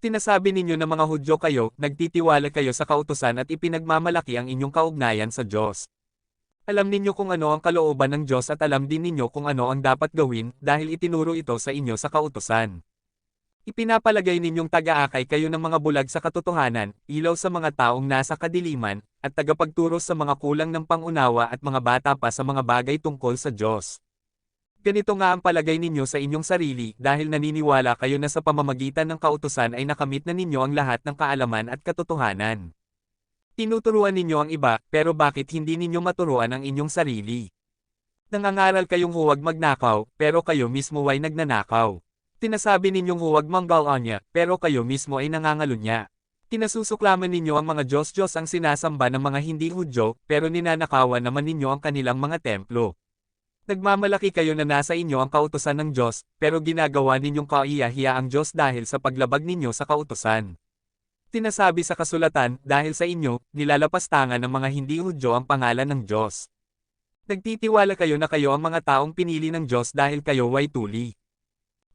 Tinasabi ninyo na mga Hudyo kayo, nagtitiwala kayo sa kautusan at ipinagmamalaki ang inyong kaugnayan sa Diyos. Alam ninyo kung ano ang kalooban ng Diyos at alam din ninyo kung ano ang dapat gawin dahil itinuro ito sa inyo sa kautusan. Ipinapalagay ninyong taga-akay kayo ng mga bulag sa katotohanan, ilaw sa mga taong nasa kadiliman, at tagapagturo sa mga kulang ng pangunawa at mga bata pa sa mga bagay tungkol sa Diyos. Ganito nga ang palagay ninyo sa inyong sarili dahil naniniwala kayo na sa pamamagitan ng kautusan ay nakamit na ninyo ang lahat ng kaalaman at katotohanan. Tinuturuan ninyo ang iba, pero bakit hindi ninyo maturuan ang inyong sarili? Nangangaral kayong huwag magnakaw, pero kayo mismo ay nagnanakaw. Tinasabi ninyong huwag manggaonya, pero kayo mismo ay nangangalunya. Tinasusuklaman ninyo ang mga Diyos-Diyos ang sinasamba ng mga hindi Hudyo, pero ninanakawan naman ninyo ang kanilang mga templo. Nagmamalaki kayo na nasa inyo ang kautosan ng Diyos, pero ginagawa ninyong kaiyahiya ang Diyos dahil sa paglabag ninyo sa kautosan. Tinasabi sa kasulatan, dahil sa inyo, nilalapastangan ng mga hindi Hudyo ang pangalan ng Diyos. Nagtitiwala kayo na kayo ang mga taong pinili ng Diyos dahil kayo ay tuli.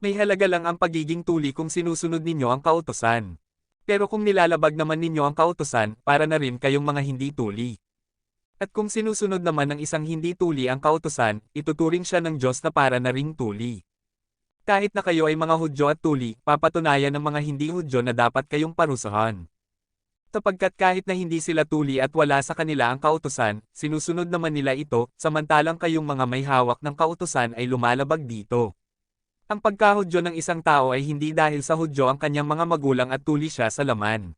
May halaga lang ang pagiging tuli kung sinusunod ninyo ang kautosan. Pero kung nilalabag naman ninyo ang kautosan, para na rin kayong mga hindi tuli. At kung sinusunod naman ng isang hindi tuli ang kautosan, ituturing siya ng Diyos na para na ring tuli. Kahit na kayo ay mga Hudyo at tuli, papatunayan ng mga hindi Hudyo na dapat kayong parusahan. Sapagkat kahit na hindi sila tuli at wala sa kanila ang kautosan, sinusunod naman nila ito, samantalang kayong mga may hawak ng kautosan ay lumalabag dito. Ang pagkahudyo ng isang tao ay hindi dahil sa hudyo ang kanyang mga magulang at tuli siya sa laman.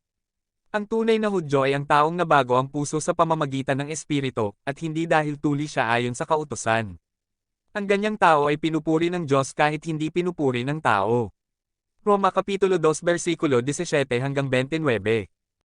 Ang tunay na hudyo ay ang taong nabago ang puso sa pamamagitan ng espiritu, at hindi dahil tuli siya ayon sa kautosan. Ang ganyang tao ay pinupuri ng Diyos kahit hindi pinupuri ng tao. Roma Kapitulo 2 versikulo 17 hanggang 29